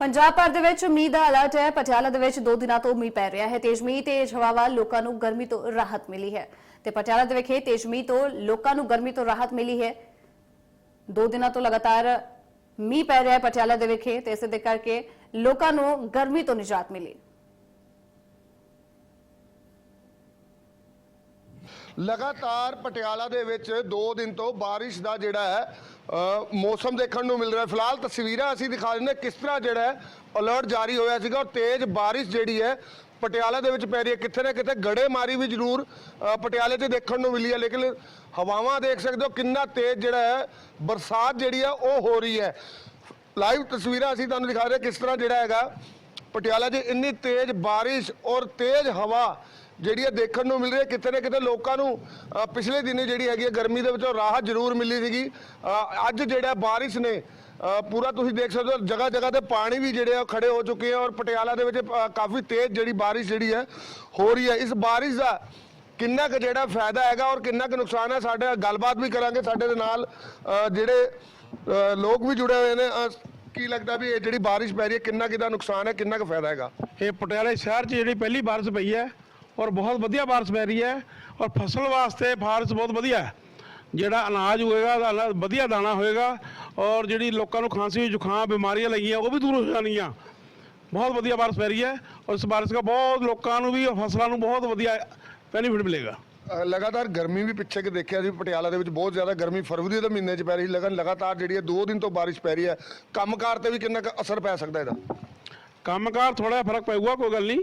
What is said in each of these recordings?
ਪੰਜਾਬ ਭਰ ਦੇ ਵਿੱਚ ਮੀਂਹ ਦਾ ਅਲਰਟ ਹੈ। ਪਟਿਆਲਾ ਦੇ ਵਿੱਚ ਦੋ ਦਿਨਾਂ ਤੋਂ ਮੀਂਹ ਪੈ ਰਿਹਾ ਹੈ। ਤੇਜ਼ ਮੀਂਹ ਤੇ ਹਵਾਵਾਂ ਲੋਕਾਂ ਨੂੰ ਗਰਮੀ ਤੋਂ ਰਾਹਤ ਮਿਲੀ ਹੈ। ਤੇ ਪਟਿਆਲਾ ਦੇ ਵਿਖੇ ਤੇਜ਼ ਮੀਂਹ ਤੋਂ ਲੋਕਾਂ ਨੂੰ ਗਰਮੀ ਤੋਂ ਰਾਹਤ ਮਿਲੀ ਹੈ। ਦੋ ਦਿਨਾਂ ਤੋਂ ਲਗਾਤਾਰ ਮੀਂਹ ਪੈ ਰਿਹਾ ਹੈ ਪਟਿਆਲਾ ਦੇ ਵਿਖੇ। ਤੇ ਇਸੇ ਦੇ ਕਰਕੇ ਲੋਕਾਂ ਨੂੰ ਗਰਮੀ ਤੋਂ ਨਿਜਾਤ ਮਿਲੀ। ਲਗਾਤਾਰ ਪਟਿਆਲਾ ਦੇ ਵਿੱਚ 2 ਦਿਨ ਤੋਂ ਬਾਰਿਸ਼ ਦਾ ਜਿਹੜਾ ਹੈ ਮੌਸਮ ਦੇਖਣ ਨੂੰ ਮਿਲ ਰਿਹਾ ਫਿਲਹਾਲ ਤਸਵੀਰਾਂ ਅਸੀਂ ਦਿਖਾ ਦਿੰਦੇ ਹਾਂ ਕਿਸ ਤਰ੍ਹਾਂ ਜਿਹੜਾ ਅਲਰਟ ਜਾਰੀ ਹੋਇਆ ਸੀਗਾ ਔਰ ਤੇਜ਼ ਬਾਰਿਸ਼ ਜਿਹੜੀ ਹੈ, ਪਟਿਆਲਾ ਦੇ ਵਿੱਚ ਪੈ ਰਹੀ ਹੈ। ਕਿੱਥੇ ਨਾ ਕਿਤੇ ਗੜੇ ਮਾਰੀ ਵੀ ਜ਼ਰੂਰ ਪਟਿਆਲੇ 'ਚ ਦੇਖਣ ਨੂੰ ਮਿਲੀ ਹੈ, ਲੇਕਿਨ ਹਵਾਵਾਂ ਦੇਖ ਸਕਦੇ ਹੋ ਕਿੰਨਾ ਤੇਜ਼ ਜਿਹੜਾ ਹੈ, ਬਰਸਾਤ ਜਿਹੜੀ ਹੈ ਉਹ ਹੋ ਰਹੀ ਹੈ। ਲਾਈਵ ਤਸਵੀਰਾਂ ਅਸੀਂ ਤੁਹਾਨੂੰ ਦਿਖਾ ਰਹੇ ਕਿਸ ਤਰ੍ਹਾਂ ਜਿਹੜਾ ਹੈਗਾ, ਪਟਿਆਲਾ 'ਚ ਇੰਨੀ ਤੇਜ਼ ਬਾਰਿਸ਼ ਔਰ ਤੇਜ਼ ਹਵਾ ਜਿਹੜੀ ਹੈ ਦੇਖਣ ਨੂੰ ਮਿਲ ਰਹੀ ਹੈ ਕਿਤੇ ਨਾ ਕਿਤੇ ਲੋਕਾਂ ਨੂੰ ਅ, ਪਿਛਲੇ ਦਿਨੇ ਜਿਹੜੀ ਹੈਗੀ ਹੈ ਗਰਮੀ ਦੇ ਵਿੱਚੋਂ ਰਾਹਤ ਜ਼ਰੂਰ ਮਿਲੀ ਸੀਗੀ। ਅ, ਅੱਜ ਜਿਹੜਾ ਬਾਰਿਸ਼ ਨੇ ਅ, ਪੂਰਾ ਤੁਸੀਂ ਦੇਖ ਸਕਦੇ ਹੋ ਜਗ੍ਹਾ ਜਗ੍ਹਾ ਤੇ ਪਾਣੀ ਵੀ ਜਿਹੜੇ ਆ ਉਹ ਖੜੇ ਹੋ ਚੁੱਕੇ ਆ ਔਰ ਪਟਿਆਲਾ ਦੇ ਵਿੱਚ ਅ, ਕਾਫੀ ਤੇਜ਼ ਜਿਹੜੀ ਬਾਰਿਸ਼ ਜਿਹੜੀ ਹੈ ਹੋ ਰਹੀ ਹੈ। ਇਸ ਬਾਰਿਸ਼ ਦਾ ਕਿੰਨਾ ਕੁ ਜਿਹੜਾ ਫਾਇਦਾ ਹੈਗਾ ਔਰ ਕਿੰਨਾ ਕੁ ਨੁਕਸਾਨ ਹੈ ਸਾਡੇ ਨਾਲ ਗੱਲਬਾਤ ਵੀ ਕਰਾਂਗੇ। ਸਾਡੇ ਦੇ ਨਾਲ ਅ, ਜਿਹੜੇ ਅ, ਲੋਕ ਵੀ ਜੁੜੇ ਹੋਏ ਨੇ ਅ, ਕੀ ਲੱਗਦਾ ਵੀ ਇਹ ਜਿਹੜੀ ਬਾਰਿਸ਼ ਪੈ ਰਹੀ ਹੈ ਕਿੰਨਾ ਕਿਦਾ ਨੁਕਸਾਨ ਹੈ ਕਿੰਨਾ ਕੁ ਫਾਇਦਾ ਹੈਗਾ? ਇਹ ਪਟਿਆਲੇ ਸ਼ਹਿਰ 'ਚ ਜਿਹੜੀ ਪਹਿਲੀ ਬਾਰਿਸ਼ ਪਈ ਹੈ ਔਰ ਬਹੁਤ ਵਧੀਆ ਬਾਰਿਸ਼ ਪੈ ਰਹੀ ਹੈ ਔਰ ਫਸਲ ਵਾਸਤੇ ਬਾਰਿਸ਼ ਬਹੁਤ ਵਧੀਆ ਹੈ। ਜਿਹੜਾ ਅਨਾਜ ਹੋਏਗਾ ਵਧੀਆ ਦਾਣਾ ਹੋਏਗਾ ਔਰ ਜਿਹੜੀ ਲੋਕਾਂ ਨੂੰ ਖਾਂਸੀ ਜ਼ੁਕਾਮ ਬਿਮਾਰੀਆਂ ਲੱਗੀਆਂ ਉਹ ਵੀ ਦੂਰ ਹੋ ਜਾਣਗੀਆਂ। ਬਹੁਤ ਵਧੀਆ ਬਾਰਿਸ਼ ਪੈ ਰਹੀ ਹੈ ਔਰ ਇਸ ਬਾਰਿਸ਼ ਦਾ ਬਹੁਤ ਲੋਕਾਂ ਨੂੰ ਵੀ ਫਸਲਾਂ ਨੂੰ ਬਹੁਤ ਵਧੀਆ ਬੈਨੀਫਿਟ ਮਿਲੇਗਾ। ਲਗਾਤਾਰ ਗਰਮੀ ਵੀ ਪਿੱਛੇ ਕਿ ਦੇਖਿਆ ਸੀ ਪਟਿਆਲਾ ਦੇ ਵਿੱਚ ਬਹੁਤ ਜ਼ਿਆਦਾ ਗਰਮੀ ਫਰਵਰੀ ਦੇ ਮਹੀਨੇ 'ਚ ਪੈ ਰਹੀ ਲਗਨ ਲਗਾਤਾਰ ਜਿਹੜੀ ਹੈ 2 ਦਿਨ ਤੋਂ ਬਾਰਿਸ਼ ਪੈ ਰਹੀ ਹੈ। ਕੰਮਕਾਰ ਤੇ ਵੀ ਕਿੰਨਾ ਕੁ ਅਸਰ ਪੈ ਸਕਦਾ ਇਹਦਾ? ਕੰਮਕਾਰ ਥੋੜਾ ਫ਼ਰਕ ਪਊਗਾ ਕੋਈ ਗੱਲ ਨਹੀਂ।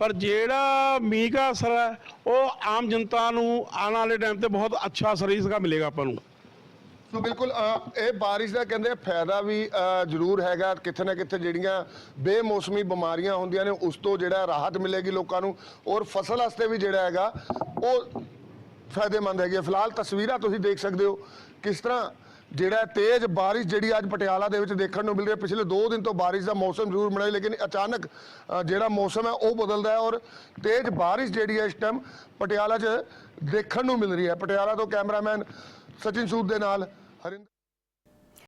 ਪਰ ਜਿਹੜਾ ਮੀਂਹ ਦਾ ਅਸਰ ਹੈ ਉਹ ਆਮ ਜਨਤਾ ਨੂੰ ਆਉਣ ਵਾਲੇ ਟਾਈਮ ਤੇ ਬਹੁਤ ਅੱਛਾ ਅਸਰ ਇਸਦਾ ਮਿਲੇਗਾ ਆਪਾਂ ਨੂੰ ਸੋ ਬਿਲਕੁਲ ਅ, ਇਹ ਬਾਰਿਸ਼ ਦਾ ਕਹਿੰਦੇ ਫਾਇਦਾ ਵੀ ਅ, ਜ਼ਰੂਰ ਹੈਗਾ ਕਿਤੇ ਨਾ ਕਿਤੇ ਜਿਹੜੀਆਂ ਬੇਮੌਸਮੀ ਬਿਮਾਰੀਆਂ ਹੁੰਦੀਆਂ ਨੇ ਉਸ ਤੋਂ ਜਿਹੜਾ ਰਾਹਤ ਮਿਲੇਗੀ ਲੋਕਾਂ ਨੂੰ ਔਰ ਫਸਲ ਵਾਸਤੇ ਵੀ ਜਿਹੜਾ ਹੈਗਾ ਉਹ ਫਾਇਦੇਮੰਦ ਹੈਗੀ ਹੈ। ਫਿਲਹਾਲ ਤਸਵੀਰਾਂ ਤੁਸੀਂ ਦੇਖ ਸਕਦੇ ਹੋ ਕਿਸ ਤਰ੍ਹਾਂ ਜਿਹੜਾ ਤੇਜ਼ ਬਾਰਿਸ਼ ਜਿਹੜੀ ਅੱਜ ਪਟਿਆਲਾ ਦੇ ਵਿੱਚ ਦੇਖਣ ਨੂੰ ਮਿਲ ਰਹੀ ਹੈ। ਪਿਛਲੇ 2 ਦਿਨ ਤੋਂ ਬਾਰਿਸ਼ ਦਾ ਮੌਸਮ ਜ਼ਰੂਰ ਬਣਿਆ, ਲੇਕਿਨ ਅਚਾਨਕ ਜਿਹੜਾ ਮੌਸਮ ਹੈ ਉਹ ਬਦਲਦਾ ਹੈ ਔਰ ਤੇਜ਼ ਬਾਰਿਸ਼ ਜਿਹੜੀ ਹੈ ਇਸ ਟਾਈਮ ਪਟਿਆਲਾ 'ਚ ਦੇਖਣ ਨੂੰ ਮਿਲ ਰਹੀ ਹੈ। ਪਟਿਆਲਾ ਤੋਂ ਕੈਮਰਾਮੈਨ ਸਚਿਨ ਸੂਦ ਦੇ ਨਾਲ ਹਰਿੰਦਰ